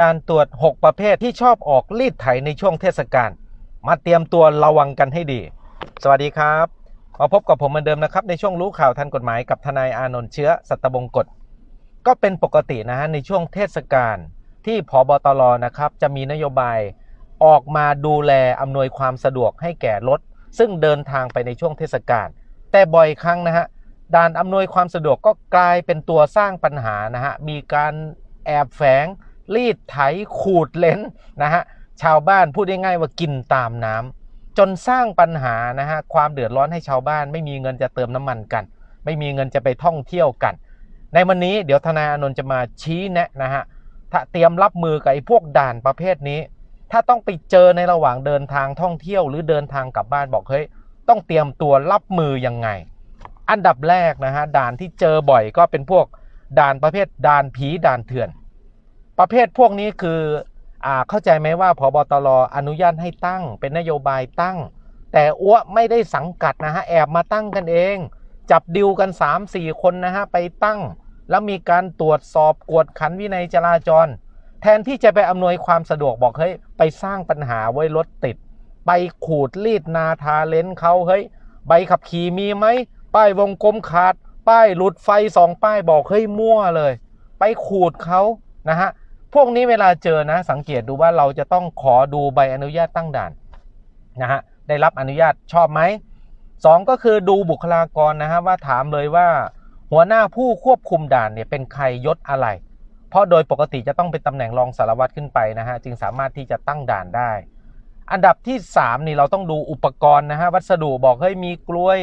ด่านตรวจ 6 ประเภทที่ชอบออกรีดไถในช่วงเทศกาล มาเตรียมตัวระวังกันให้ดี สวัสดีครับ มาพบกับผมเหมือนเดิมนะครับ ในช่วงรู้ข่าวทันกฎหมายกับทนายอานนท์เชื้อสัตบงกฎ ก็เป็นปกตินะฮะในช่วงเทศกาลที่พบตรนะครับ จะมีนโยบายออกมาดูแลอำนวยความสะดวกให้แก่รถ ซึ่งเดินทางไปในช่วงเทศกาล แต่บ่อยครั้งนะฮะด่านอำนวยความสะดวกก็กลายเป็นตัวสร้างปัญหานะฮะ มีการแอบแฝง รีดไถขูดเลนนะฮะชาวบ้านพูดง่ายๆว่ากินตามน้ำจนสร้างปัญหานะฮะความเดือดร้อนให้ชาวบ้าน ไม่มีเงินจะเติมน้ำมันกัน ไม่มีเงินจะไปท่องเที่ยวกัน ในวันนี้เดี๋ยวทนายอานนท์จะมาชี้แนะนะฮะถ้าเตรียมรับมือกับไอ้พวกด่านประเภทนี้ ถ้าต้องไปเจอในระหว่างเดินทางท่องเที่ยวหรือเดินทางกลับบ้านบอกเฮ้ยต้องเตรียมตัวรับมือยังไง อันดับแรกนะฮะด่านที่เจอบ่อยก็เป็นพวกด่านประเภทด่านผีด่านเถื่อน ประเภทพวกนี้คืออ่าเข้าใจไหมว่าพบตรอนุญาตให้ตั้ง เป็นนโยบายตั้ง แต่อ้วไม่ได้สังกัดนะฮะแอบมาตั้งกันเอง จับดิวกัน 3-4 คนนะฮะไปตั้ง แล้วมีการตรวจสอบกวดขันวินัยจราจร แทนที่จะไปอำนวยความสะดวกบอกเฮ้ยไปสร้างปัญหาไว้รถติด ไปขูดรีดนาทาเลนเขาเฮ้ยใบขับขี่มีไหมป้ายวงกลมขาด ป้ายหลุดไฟสองป้ายบอกเฮ้ยมั่วเลย ไปขูดเขานะฮะ พวกนี้เวลาเจอนะ สังเกตดูว่าเราจะต้องขอดูใบอนุญาตตั้งด่านนะฮะได้รับอนุญาตชอบไหมสองก็คือดูบุคลากรนะฮะว่าถามเลยว่า หัวหน้าผู้ควบคุมด่านเนี่ยเป็นใครยศอะไร เพราะโดยปกติจะต้องเป็นตำแหน่งรองสารวัตรขึ้นไปนะฮะจึงสามารถที่จะตั้งด่านได้ อันดับที่ 3 นี่เราต้องดูอุปกรณ์นะฮะวัสดุบอกเฮ้ยมีกล้วย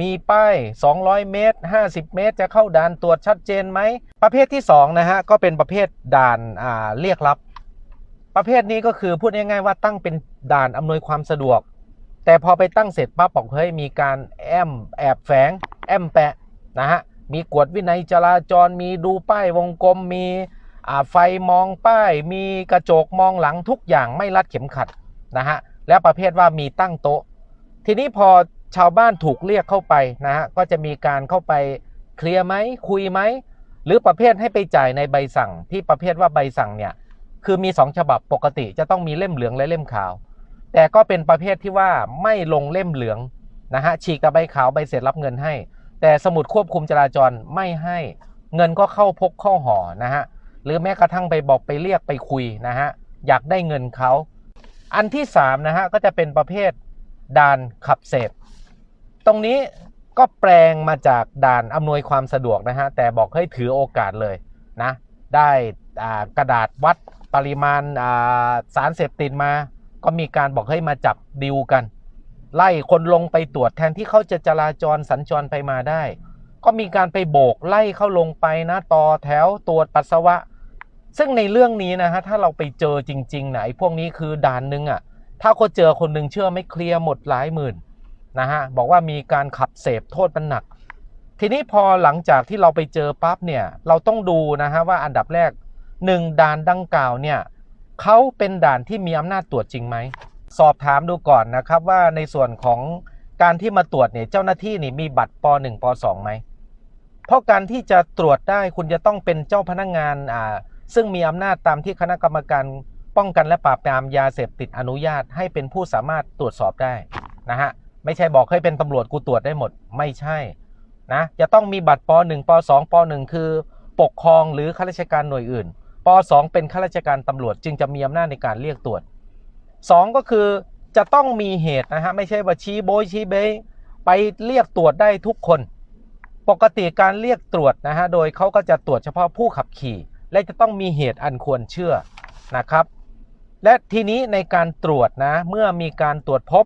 มีป้าย 200 เมตร 50 เมตร จะเข้าด่านตรวจชัดเจนไหม ประเภทที่2นะฮะก็เป็นประเภทด่านาเรียกรับ ประเภทนี้ก็คือพูดง่ายๆว่าตั้งเป็นด่านอำนวยความสะดวก แต่พอไปตั้งเสร็จปั๊บบอกเฮ้ยมีการแอมแอบแฝงแอมแปะนะฮะมีกวดวินัยจราจรมีดูป้ายวงกลมมีไฟมองป้าย มีกระจกมองหลังทุกอย่างไม่รัดเข็มขัดนะฮะแล้วประเภทว่ามีตั้งโต๊ะ ทีนี้พอ ชาวบ้านถูกเรียกเข้าไปนะฮะก็จะมีการเข้าไปเคลียร์ไหมคุยไหมหรือประเภทให้ไปจ่ายในใบสั่งที่ประเภทว่าใบสั่งเนี่ยคือมี 2 ฉบับปกติจะต้องมีเล่มเหลืองและเล่มขาว แต่ก็เป็นประเภทที่ว่าไม่ลงเล่มเหลืองนะฮะฉีกกับใบขาวใบเสร็จรับเงินให้ แต่สมุดควบคุมจราจรไม่ให้เงินก็เข้าพกเข้าห่อนะฮะหรือแม้กระทั่งไปบอกไปเรียกไปคุยนะฮะอยากได้เงินเขา อันที่3นะฮะก็จะเป็นประเภทด่านขับเสพ ตรงนี้ก็แปลงมาจากด่านอำนวยความสะดวกนะฮะ แต่บอกให้ถือโอกาสเลยนะ ได้กระดาษวัดปริมาณาสารเสพติดมา ก็มีการบอกให้มาจับดิวกัน ไล่คนลงไปตรวจแทนที่เขาจะจราจรสัญจรไปมาได้ ก็มีการไปโบกไล่เข้าลงไปนะต่อแถวตรวจปัสสาวะ ซึ่งในเรื่องนี้นะฮะถ้าเราไปเจอจริงๆนะไอ้พวกนี้คือด่านหนึ่งอะ่ะถ้าเขาเจอคนหนึ่งเชื่อไม่เคลียร์หมดหลายหมื่น นะฮะบอกว่ามีการขับเสพโทษมันหนัก ทีนี้พอหลังจากที่เราไปเจอปั๊บเนี่ยเราต้องดูนะฮะว่าอันดับแรกหนึ่งด่านดังกล่าวเนี่ยเขาเป็นด่านที่มีอำนาจตรวจจริงไหมสอบถามดูก่อนนะครับว่าในส่วนของการที่มาตรวจเนี่ยเจ้าหน้าที่นี่มีบัตรป .1 ป .2 ไหมเพราะการที่จะตรวจได้คุณจะต้องเป็นเจ้าพนักงานอ่าซึ่งมีอำนาจตามที่คณะกรรมการป้องกันและปราบปรามยาเสพติดอนุญาตให้เป็นผู้สามารถตรวจสอบได้นะฮะ ไม่ใช่บอกให้เป็นตำรวจกูตรวจได้หมดไม่ใช่นะจะต้องมีบัตรป .1 ป .2 ป .1 คือ ปกครองหรือข้าราชการหน่วยอื่นป .2 เป็นข้าราชการตำรวจจึงจะมีอำนาจในการเรียกตรวจสองก็คือจะต้องมีเหตุนะฮะไม่ใช่ว่าชี้โบยชี้เบยไปเรียกตรวจได้ทุกคน ปกติการเรียกตรวจนะฮะโดยเขาก็จะตรวจเฉพาะผู้ขับขี่ และจะต้องมีเหตุอันควรเชื่อนะครับ และทีนี้ในการตรวจนะเมื่อมีการตรวจพบ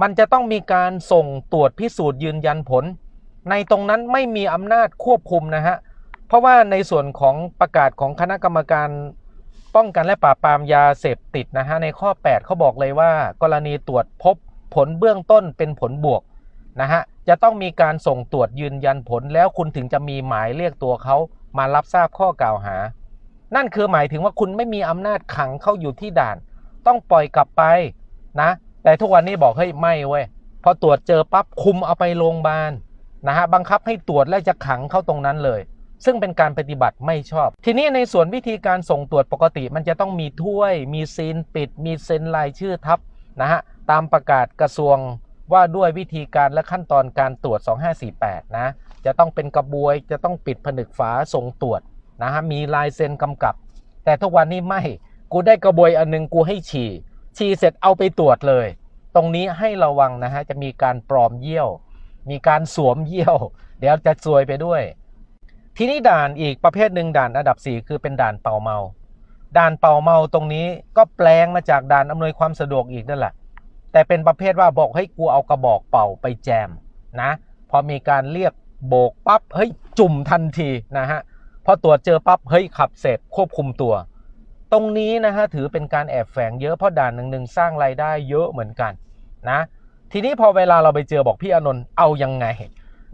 มันจะต้องมีการส่งตรวจพิสูจน์ยืนยันผล ในตรงนั้นไม่มีอำนาจควบคุมนะฮะ เพราะว่าในส่วนของประกาศของคณะกรรมการป้องกันและปราบปรามยาเสพติดนะฮะในข้อ 8เขาบอกเลยว่า กรณีตรวจพบผลเบื้องต้นเป็นผลบวกนะฮะจะต้องมีการส่งตรวจยืนยันผลแล้วคุณถึงจะมีหมายเรียกตัวเขามารับทราบข้อกล่าวหา นั่นคือหมายถึงว่าคุณไม่มีอำนาจขังเข้าอยู่ที่ด่าน ต้องปล่อยกลับไปนะ แต่ทุกวันนี้บอกเฮ้ยไม่เว้ยพอตรวจเจอปั๊บคุมเอาไปโรงพยาบาลนะฮะบังคับให้ตรวจและจะขังเข้าตรงนั้นเลย ซึ่งเป็นการปฏิบัติไม่ชอบ ทีนี้ในส่วนวิธีการส่งตรวจปกติมันจะต้องมีถ้วย มีซีนปิด มีเซ็นลายชื่อทับนะฮะตามประกาศกระทรวงว่าด้วยวิธีการและขั้นตอนการตรวจ 2548 นะ จะต้องเป็นกระบวย จะต้องปิดผนึกฝาส่งตรวจนะฮะ มีลายเซ็นกำกับ แต่ทุกวันนี้ไม่ กูได้กระบวยอันหนึงกูให้ฉี่ ฉี่เสร็จเอาไปตรวจเลย ตรงนี้ให้ระวังนะฮะจะมีการปลอมเยี่ยว มีการสวมเยี่ยว เดี๋ยวจะซวยไปด้วย ทีนี้ด่านอีกประเภทหนึ่งด่านอันดับ 4 คือเป็นด่านเป่าเมา ด่านเป่าเมาตรงนี้ก็แปลงมาจากด่านอำนวยความสะดวกอีกนั่นแหละแต่เป็นประเภทว่าบอกให้กูเอากระบอกเป่าไปแจมนะพอมีการเรียกโบกปั๊บเฮ้ยจุ่มทันทีนะฮะพอตรวจเจอปั๊บเฮ้ยขับเสร็จควบคุมตัว ตรงนี้นะฮะถือเป็นการแอบแฝงเยอะเพราะด่านหนึ่งหนึ่งสร้างรายได้เยอะเหมือนกันนะ ทีนี้พอเวลาเราไปเจอบอกพี่อนนท์เอายังไง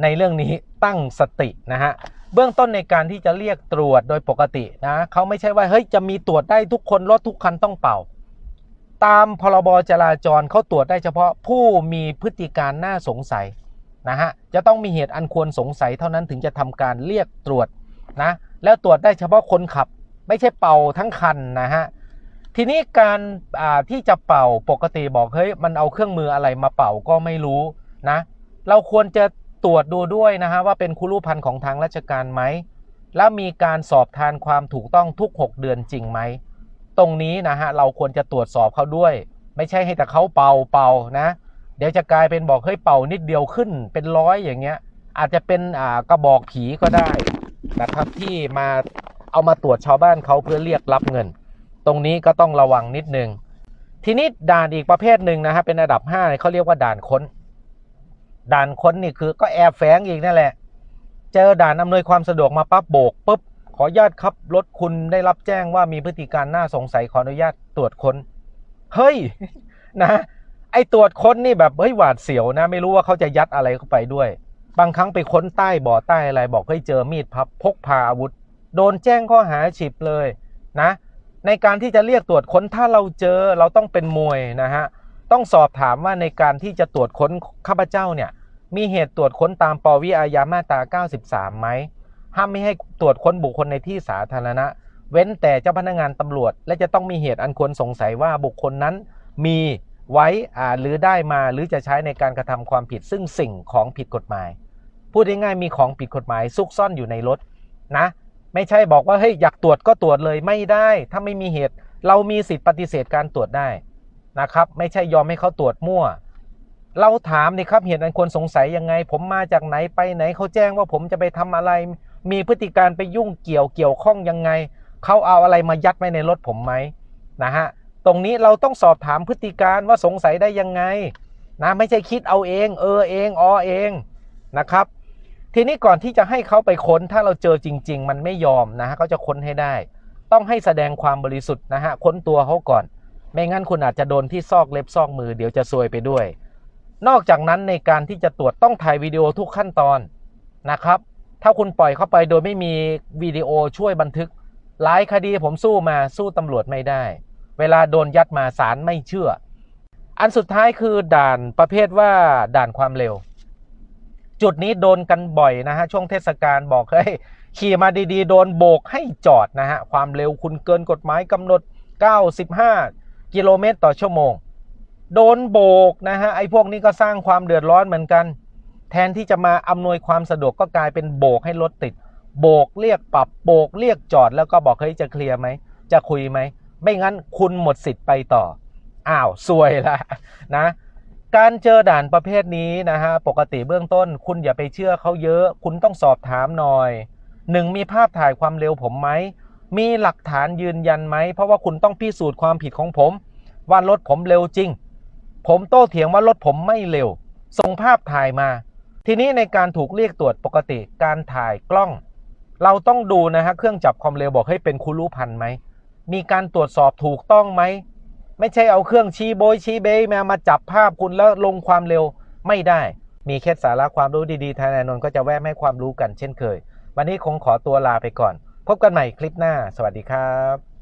ในเรื่องนี้ตั้งสตินะฮะเบื้องต้นในการที่จะเรียกตรวจโดยปกตินะเขาไม่ใช่ว่าเฮ้ยจะมีตรวจได้ทุกคนรถทุกคันต้องเป่า ตามพรบจราจรเขาตรวจได้เฉพาะผู้มีพฤติการน่าสงสัยนะฮะจะต้องมีเหตุอันควรสงสัยเท่านั้นถึงจะทำการเรียกตรวจนะแล้วตรวจได้เฉพาะคนขับ ไม่ใช่เป่าทั้งคันนะฮะทีนี้การที่จะเป่าปกติบอกเฮ้ยมันเอาเครื่องมืออะไรมาเป่าก็ไม่รู้นะเราควรจะตรวจดูด้วยนะฮะว่าเป็นคุรุพันธ์ของทางราชการไหมแล้วมีการสอบทานความถูกต้องทุก 6 เดือนจริงไหมตรงนี้นะฮะเราควรจะตรวจสอบเขาด้วย ไม่ใช่ให้แต่เขาเป่าเป่านะ เดี๋ยวจะกลายเป็นบอกเฮ้ยเป่านิดเดียวขึ้นเป็นร้อยอย่างเงี้ยอาจจะเป็นอ่ากระบอกผีก็ได้นะครับที่มา เอามาตรวจชาวบ้านเขาเพื่อเรียกรับเงิน ตรงนี้ก็ต้องระวังนิดนึง ทีนี้ด่านอีกประเภทหนึ่งนะฮะเป็นระดับ5เนี่ยเขาเรียกว่าด่านค้น ด่านค้นนี่คือก็แอบแฝงอีกนั่นแหละ เจอด่านอำนวยความสะดวกมาปั๊บโบกปุ๊บขออนุญาตครับรถคุณได้รับแจ้งว่ามีพฤติการน่าสงสัยขออนุญาตตรวจค้น เฮ้ยนะไอตรวจค้นนี่แบบเฮ้ยหวาดเสียวนะ ไม่รู้ว่าเขาจะยัดอะไรเข้าไปด้วย บางครั้งไปค้นใต้บ่อใต้อะไรบอกเฮ้ยเจอมีดพับพกพาอาวุธ โดนแจ้งข้อหาฉิบเลยนะในการที่จะเรียกตรวจค้นถ้าเราเจอเราต้องเป็นมวยนะฮะต้องสอบถามว่าในการที่จะตรวจค้นข้าพเจ้าเนี่ยมีเหตุตรวจค้นตามปวิอาญามาตรา 93ไหมห้ามไม่ให้ตรวจค้นบุคคลในที่สาธารณะ เว้นแต่เจ้าพนักงานตำรวจ และจะต้องมีเหตุอันควรสงสัยว่าบุคคลนั้นมีไว้อ่าหรือได้มาหรือจะใช้ในการกระทำความผิดซึ่งสิ่งของผิดกฎหมาย พูดง่ายๆมีของผิดกฎหมายซุกซ่อนอยู่ในรถนะ ไม่ใช่บอกว่าเฮ้ยอยากตรวจก็ตรวจเลยไม่ได้ ถ้าไม่มีเหตุ เรามีสิทธิ์ปฏิเสธการตรวจได้นะครับ ไม่ใช่ยอมให้เขาตรวจมั่ว เราถามนี่ครับเหตุอันควรสงสัยยังไง ผมมาจากไหนไปไหนเขาแจ้งว่าผมจะไปทำอะไร มีพฤติการไปยุ่งเกี่ยวเกี่ยวข้องยังไงเขาเอาอะไรมายัดไว้ในรถผมไหมนะฮะตรงนี้เราต้องสอบถามพฤติการว่าสงสัยได้ยังไงนะไม่ใช่คิดเอาเอง เออเองออเองนะครับ ทีนี้ก่อนที่จะให้เขาไปค้นถ้าเราเจอจริง ๆ มันไม่ยอมนะฮะเขาจะค้นให้ได้ ต้องให้แสดงความบริสุทธิ์นะฮะค้นตัวเขาก่อน ไม่งั้นคุณอาจจะโดนที่ซอกเล็บซอกมือเดี๋ยวจะซวยไปด้วย นอกจากนั้นในการที่จะตรวจต้องถ่ายวิดีโอทุกขั้นตอนนะครับ ถ้าคุณปล่อยเข้าไปโดยไม่มีวิดีโอช่วยบันทึกหลายคดีผมสู้มาสู้ตำรวจไม่ได้ เวลาโดนยัดมาศาลไม่เชื่อ อันสุดท้ายคือด่านประเภทว่าด่านความเร็ว จุดนี้โดนกันบ่อยนะฮะช่วงเทศกาลบอกเฮ้ยขี่มาดีๆ โดนโบกให้จอดนะฮะความเร็วคุณเกินกฎหมายกำหนด 95 กิโลเมตรต่อชั่วโมง โดนโบกนะฮะไอ้พวกนี้ก็สร้างความเดือดร้อนเหมือนกัน แทนที่จะมาอำนวยความสะดวกก็กลายเป็นโบกให้รถติด โบกเรียกปรับโบกเรียกจอดแล้วก็บอกเฮ้ยจะเคลียร์ไหมจะคุยไหมไม่งั้นคุณหมดสิทธิ์ไปต่ออ้าวซวยละนะ การเจอด่านประเภทนี้นะฮะปกติเบื้องต้น คุณอย่าไปเชื่อเขาเยอะ คุณต้องสอบถามหน่อยหนึ่งมีภาพถ่ายความเร็วผมไหมมีหลักฐานยืนยันไหม เพราะว่าคุณต้องพิสูจน์ความผิดของผม ว่ารถผมเร็วจริง ผมโต้เถียงว่ารถผมไม่เร็ว ส่งภาพถ่ายมา ทีนี้ในการถูกเรียกตรวจปกติการถ่ายกล้อง เราต้องดูนะฮะเครื่องจับความเร็วบอกให้เป็นคุรุพันธ์ไหมมีการตรวจสอบถูกต้องไหม ไม่ใช่เอาเครื่องชี้โบยชี้เบยมามาจับภาพคุณแล้วลงความเร็วไม่ได้ มีเคล็ดสาระความรู้ดีๆทนายนนท์ก็จะแวะให้ความรู้กันเช่นเคย วันนี้คงขอตัวลาไปก่อน พบกันใหม่คลิปหน้า สวัสดีครับ